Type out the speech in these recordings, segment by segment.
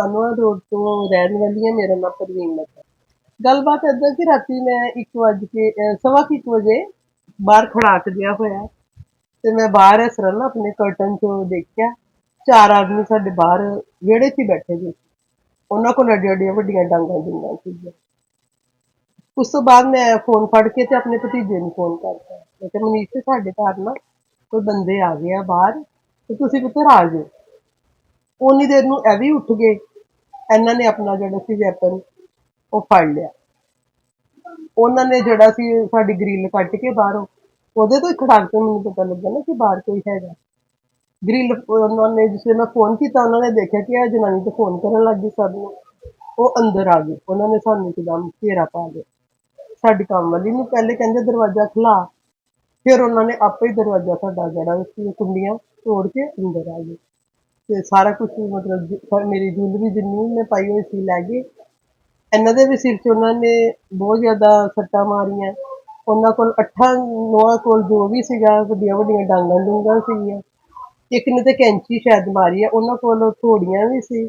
ਧੰਨਵਾਦ ਰੋਡ ਤੋਂ ਰਹਿਣ ਵਾਲੀ ਹਾਂ ਮੇਰਾ ਨਾਮ ਪ੍ਰਵੀਨ ਮੱਤਾ ਗੱਲਬਾਤ ਏਦਾਂ ਕਿ ਰਾਤੀ ਮੈਂ 1 ਵਜੇ ਕੇ ਸਵਾ ਕੁ ਵਜੇ ਬਾਹਰ ਖੜਾਕ ਦਿਆ ਹੋਇਆ ਤੇ ਮੈਂ ਬਾਹਰ ਇਸ ਤਰ੍ਹਾਂ ਨਾ ਆਪਣੇ ਕਰਟਨ ਚੋਂ ਦੇਖਿਆ, ਚਾਰ ਆਦਮੀ ਸਾਡੇ ਬਾਹਰ ਵਿਹੜੇ 'ਚ ਬੈਠੇ ਸੀ। ਉਹਨਾਂ ਕੋਲ ਅੱਡੀਆਂ ਅੱਡੀਆਂ ਵੱਡੀਆਂ ਡਾਂਗਾਂ ਡੂੰਗਾਂ ਸੀਗੀਆਂ। ਉਸ ਤੋਂ ਬਾਅਦ ਮੈਂ ਫੋਨ ਫੜ ਕੇ ਤੇ ਆਪਣੇ ਭਤੀਜੇ ਨੂੰ ਫੋਨ ਕਰਤਾ। ਮੈਂ ਕਿਹਾ, ਮਨੀਸ਼, ਸਾਡੇ ਘਰ ਨਾ ਕੋਈ ਬੰਦੇ ਆ ਗਏ ਆ ਬਾਹਰ ਤੇ ਤੁਸੀਂ ਪੁੱਤਰ ਆ ਜਾਓ ਉਨੀ ਦੇਰ ਨੂੰ ਇਹ ਵੀ ਉੱਠ ਗਏ। ਇਹਨਾਂ ਨੇ ਆਪਣਾ ਜਿਹੜਾ ਸੀ ਵੈਪਨ ਉਹ ਫੜ ਲਿਆ। ਉਹਨਾਂ ਨੇ ਜਿਹੜਾ ਸੀ ਸਾਡੀ ਗ੍ਰਿਲ ਕੱਟ ਕੇ ਬਾਹਰੋਂ, ਉਹਦੇ ਤੋਂ ਹੀ ਖੜਾਕ ਤੋਂ ਮੈਨੂੰ ਪਤਾ ਲੱਗਾ ਨਾ ਕਿ ਬਾਹਰ ਕੋਈ ਹੈਗਾ। ਗ੍ਰਿਲ ਉਹਨਾਂ ਨੇ ਜਿਸੇ ਮੈਂ ਫੋਨ ਕੀਤਾ, ਉਹਨਾਂ ਨੇ ਦੇਖਿਆ ਕਿ ਇਹ ਜਨਾਨੀ ਤੇ ਫੋਨ ਕਰਨ ਲੱਗ ਗਈ ਸਭ ਨੂੰ ਉਹ ਅੰਦਰ ਆ ਗਈ। ਉਹਨਾਂ ਨੇ ਸਾਨੂੰ ਇੱਕਦਮ ਘੇਰਾ ਪਾ ਲਿਆ। ਸਾਡੀ ਕੰਮ ਵਾਲੀ ਨੂੰ ਪਹਿਲੇ ਕਹਿੰਦੇ ਦਰਵਾਜ਼ਾ ਖੁਲਾ ਫਿਰ ਉਹਨਾਂ ਨੇ ਆਪੇ ਹੀ ਦਰਵਾਜ਼ਾ ਸਾਡਾ ਜਿਹੜਾ ਸੀ ਕੁੰਡੀਆਂ ਤੋੜ ਕੇ ਅੰਦਰ ਆ ਗਏ ਤੇ ਸਾਰਾ ਕੁਝ ਮਤਲਬ ਜ- ਮੇਰੀ ਜੁਐਲਰੀ ਜਿੰਨੀ ਮੈਂ ਪਾਈ ਹੋਈ ਸੀ ਲੈ ਗਏ। ਇਹਨਾਂ ਦੇ ਵੀ ਸਿਰ 'ਚ ਉਹਨਾਂ ਨੇ ਬਹੁਤ ਜ਼ਿਆਦਾ ਸੱਟਾਂ ਮਾਰੀਆਂ। ਉਹਨਾਂ ਕੋਲ ਅੱਠਾਂ ਨੌਆਂ ਕੋਲ ਜੋ ਵੀ ਸੀਗਾ ਵੱਡੀਆਂ ਵੱਡੀਆਂ ਡਾਂਗਾਂ ਡੂੰਗਾਂ ਸੀਗੀਆਂ। ਇੱਕ ਨੇ ਤੇ ਕੈਂਚੀ ਸ਼ਾਇਦ ਮਾਰੀ ਆ ਉਹਨਾਂ ਕੋਲ ਥੋੜੀਆਂ ਵੀ ਸੀ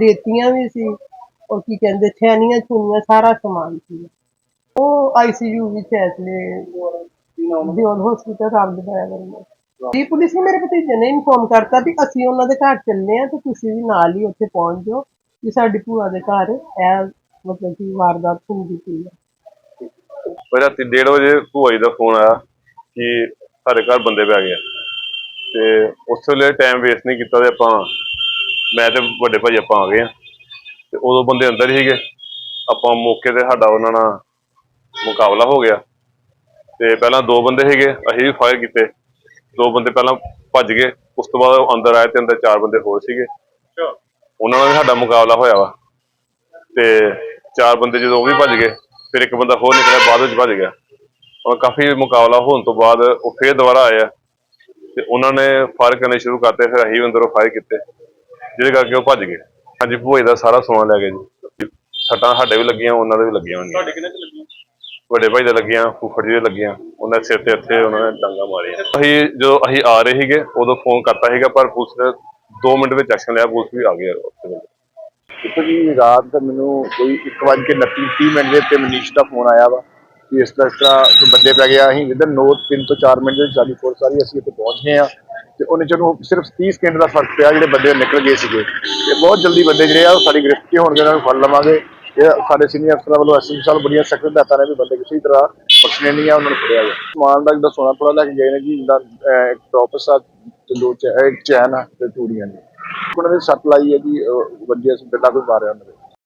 ਰੇਤੀਆਂ ਵੀ ਸੀ ਉਹ ਕੀ ਕਹਿੰਦੇ ਛੈਨੀਆਂ ਛੁਨੀਆਂ ਸਾਰਾ ਸਮਾਨ ਸੀ। ਉਹ ਆਈਸੀਯੂ ਵਿੱਚ ਐ ਇਸਲੇ ਦਿਓਲ ਹਸਪੀਟਲ ਰਾਮਦਵਾਇਆ ਵਰਮਾ ਜੀ ਪੁਲਿਸ ਨੇ ਮੇਰੇ ਭਤੀਜੇ ਨੇ ਇਨਫੋਰਮ ਕਰਤਾ ਵੀ ਅਸੀਂ ਉਹਨਾਂ ਦੇ ਘਰ ਚੱਲਨੇ ਆ ਤੇ ਤੁਸੀਂ ਵੀ ਨਾਲ ਹੀ ਉੱਥੇ ਪਹੁੰਚ ਜਾਓ ਕਿ ਸਾਡੀ ਭੂਆ ਦੇ ਘਰ ਇਹ ਮਤਲਬ ਕਿ ਵਾਰਦਾਤ ਹੁੰਦੀ ਪਈ ਹੈ। ਫਿਰ ਰਾਤੀ 1:30 ਵਜੇ ਭੂਆ ਜੀ ਦਾ ਫੋਨ ਆਇਆ ਕਿ ਸਾਡੇ ਘਰ ਬੰਦੇ ਪੈ ਗਏ ਆ। ਤੇ ਉਸ ਵੇਲੇ ਟਾਈਮ ਵੇਸਟ ਨਹੀਂ ਕੀਤਾ ਤੇ ਆਪਾਂ, ਮੈਂ ਤੇ ਵੱਡੇ ਭਾਈ ਆਪਾਂ ਆ ਗਏ ਆ। ਤੇ ਉਦੋਂ ਬੰਦੇ ਅੰਦਰ ਹੀ ਸੀਗੇ। ਆਪਾਂ ਮੌਕੇ ਤੇ ਸਾਡਾ ਉਹਨਾਂ ਨਾਲ ਮੁਕਾਬਲਾ ਹੋ ਗਿਆ। ਤੇ ਪਹਿਲਾਂ ਦੋ ਬੰਦੇ ਸੀਗੇ, ਅਸੀਂ ਵੀ ਫਾਇਰ ਕੀਤੇ। ਦੋ ਬੰਦੇ ਪਹਿਲਾਂ ਭੱਜ ਗਏ ਉਸ ਤੋਂ ਬਾਅਦ ਉਹ ਅੰਦਰ ਆਏ ਤੇ ਅੰਦਰ ਚਾਰ ਬੰਦੇ ਹੋਰ ਸੀਗੇ। ਉਹਨਾਂ ਨਾਲ ਵੀ ਸਾਡਾ ਮੁਕਾਬਲਾ ਹੋਇਆ ਵਾ। ਤੇ ਚਾਰ ਬੰਦੇ ਜਦੋਂ ਉਹ ਵੀ ਭੱਜ ਗਏ ਫਿਰ ਇੱਕ ਬੰਦਾ ਹੋਰ ਨਿਕਲਿਆ ਬਾਅਦ ਵਿੱਚ ਭੱਜ ਗਿਆ। ਔਰ ਕਾਫੀ ਮੁਕਾਬਲਾ ਹੋਣ ਤੋਂ ਬਾਅਦ ਉਹ ਫੇਰ ਦੁਬਾਰਾ ਆਏ ਆ। ਤੇ ਉਹਨਾਂ ਨੇ ਫਾਇਰ ਕਰਨੇ ਸ਼ੁਰੂ ਕਰਤੇ ਫਿਰ ਅਸੀਂ ਅੰਦਰੋਂ ਫਾਇਰ ਕੀਤੇ। ਜਿਹਦੇ ਕਰਕੇ ਉਹ ਭੱਜ ਗਏ। ਹਾਂਜੀ ਭੂਏ ਦਾ ਸਾਰਾ ਸਮਾਨ ਲੈ ਗਏ ਜੀ। ਸੱਟਾਂ ਸਾਡੇ ਵੀ ਲੱਗੀਆਂ ਉਹਨਾਂ ਦੇ ਵੀ ਲੱਗੀਆਂ ਹੋਣਗੀਆਂ ਤੁਹਾਡੇ ਕਿੰਨੇ ਚ ਲੱਗੀਆਂ? ਵੱਡੇ ਭਾਈ ਦੇ ਲੱਗੀਆਂ ਫੁੱਫੜ ਜੀ ਦੇ ਲੱਗੀਆਂ। ਉਹਨਾਂ ਦੇ ਸਿਰ ਤੇ ਇੱਥੇ ਉਹਨਾਂ ਨੇ ਡਾਂਗਾ ਮਾਰੀਆਂ। ਅਸੀਂ ਜਦੋਂ ਅਸੀਂ ਆ ਰਹੇ ਸੀਗੇ, ਉਦੋਂ ਫੋਨ ਕਰਤਾ ਸੀਗਾ, ਪਰ ਪੁਲਿਸ ਨੇ 2 ਮਿੰਟ ਵਿੱਚ ਐਕਸ਼ਨ ਲਿਆ, ਪੁਲਿਸ ਵੀ ਆ ਗਈ ਉੱਥੇ ਵੇਲੇ। ਦੇਖੋ ਜੀ ਰਾਤ ਦਾ ਮੈਨੂੰ ਕੋਈ 1:29 30 ਮਿੰਟ ਦੇ ਉੱਤੇ ਮਨੀਸ਼ ਦਾ ਫੋਨ ਆਇਆ ਵਾ, ਕਿ ਇਸ ਤਰ੍ਹਾਂ ਇਸ ਤਰ੍ਹਾਂ ਬੰਦੇ ਪੈ ਗਿਆ। ਅਸੀਂ ਵਿਦਨ ਨੋ 3 ਤੋਂ 4 ਮਿੰਟ ਦੇ ਵਿੱਚ ਸਾਡੀ ਫੋਰਸ ਸਾਰੀ ਅਸੀਂ ਇੱਥੇ ਪਹੁੰਚ ਗਏ ਆ ਤੇ ਉਹਨੇ ਚੋਂ ਸਿਰਫ 30 ਸਕਿੰਟ ਦਾ ਫ਼ਰਕ ਪਿਆ, ਜਿਹੜੇ ਬੰਦੇ ਨਿਕਲ ਗਏ ਸੀਗੇ, ਤੇ ਬਹੁਤ ਜਲਦੀ ਬੰਦੇ ਜਿਹੜੇ ਆ ਉਹ ਸਾਡੀ ਗ੍ਰਿਫਤ 'ਚ ਹੋਣਗੇ, ਉਹਨਾਂ ਨੂੰ ਫੜ ਲਵਾਂਗੇ। ਇਹ ਸਾਡੇ ਸੀਨੀਅਰ ਅਫਸਰਾਂ ਵੱਲੋਂ ਐਸਐਸਪੀ ਸਾਹਿਬ ਬੜੀਆਂ ਸਖਤ ਹਦਾਇਤਾਂ ਨੇ ਵੀ ਬੰਦੇ ਕਿਸੇ ਤਰ੍ਹਾਂ ਬਖਸ਼ਣੇ ਨਹੀਂ ਆ ਉਹਨਾਂ ਨੂੰ ਫੜਿਆ ਗਿਆ ਸਮਾਨ ਦਾ ਜਿੱਦਾਂ ਸੋਨਾ ਥੋੜਾ ਲੈ ਕੇ ਗਏ ਨੇ ਜੀ ਜਿੱਦਾਂ ਅਹ, ਇੱਕ ਟੋਪਸ ਆ ਤੇ ਦੋ ਚੈ- ਚੈਨ ਆ ਤੇ ਚੂੜੀਆਂ ਨੇ। ਉਹਨਾਂ ਨੇ ਸੱਟ ਲਾਈ ਹੈ ਜੀ ਅਹ, ਅਸੀਂ ਸੀ ਬਿੱਲਾ ਕੋਈ ਮਾਰਿਆ ਉਹਨਾਂ ਦੇ